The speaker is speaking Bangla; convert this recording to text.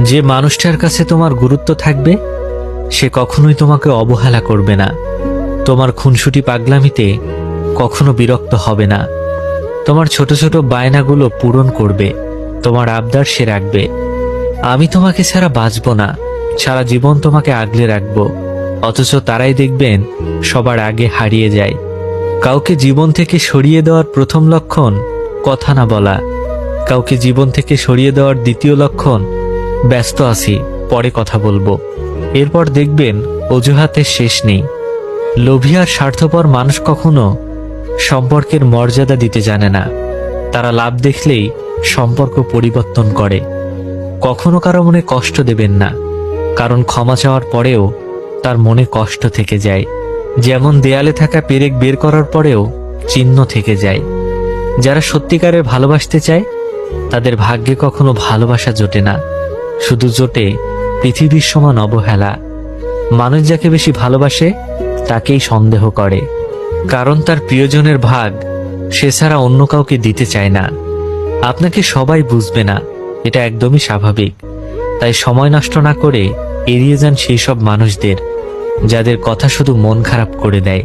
যে মানুষটার কাছে তোমার গুরুত্ব থাকবে, সে কখনোই তোমাকে অবহেলা করবে না। তোমার খুনসুটি পাগলামিতে কখনো বিরক্ত হবে না। তোমার ছোট ছোট বায়নাগুলো পূরণ করবে, তোমার আবদার সে রাখবে। আমি তোমাকে ছাড়া বাঁচব না, সারা জীবন তোমাকে আগলে রাখব, অথচ তারাই দেখবেন সবার আগে হারিয়ে যায়। কাউকে জীবন থেকে সরিয়ে দেওয়ার প্রথম লক্ষণ কথা না বলা। কাউকে জীবন থেকে সরিয়ে দেওয়ার দ্বিতীয় লক্ষণ ব্যস্ত আছি, পরে কথা বলব। এরপর দেখবেন অজুহাতের শেষ নেই। লোভী আর স্বার্থপর মানুষ কখনো সম্পর্কের মর্যাদা দিতে জানে না। তারা লাভ দেখলেই সম্পর্ক পরিবর্তন করে। কখনো কারও মনে কষ্ট দেবেন না, কারণ ক্ষমা চাওয়ার পরেও তার মনে কষ্ট থেকে যায়। যেমন দেয়ালে থাকা পেরেক বের করার পরেও চিহ্ন থেকে যায়। যারা সত্যিকারে ভালোবাসতে চায়, তাদের ভাগ্যে কখনো ভালোবাসা জোটে না। শুধু জোটে পৃথিবীর সমান অবহেলা। মানুষ যাকে বেশি ভালোবাসে, তাকেই সন্দেহ করে। কারণ তার প্রিয়জনের ভাগ, সে ছাড়া অন্য কাউকে দিতে চায় না। আপনাকে সবাই বুঝবে না, এটা একদমই স্বাভাবিক। তাই সময় নষ্ট না করে এড়িয়ে যান সেই সব মানুষদের, যাদের কথা শুধু মন খারাপ করে দেয়।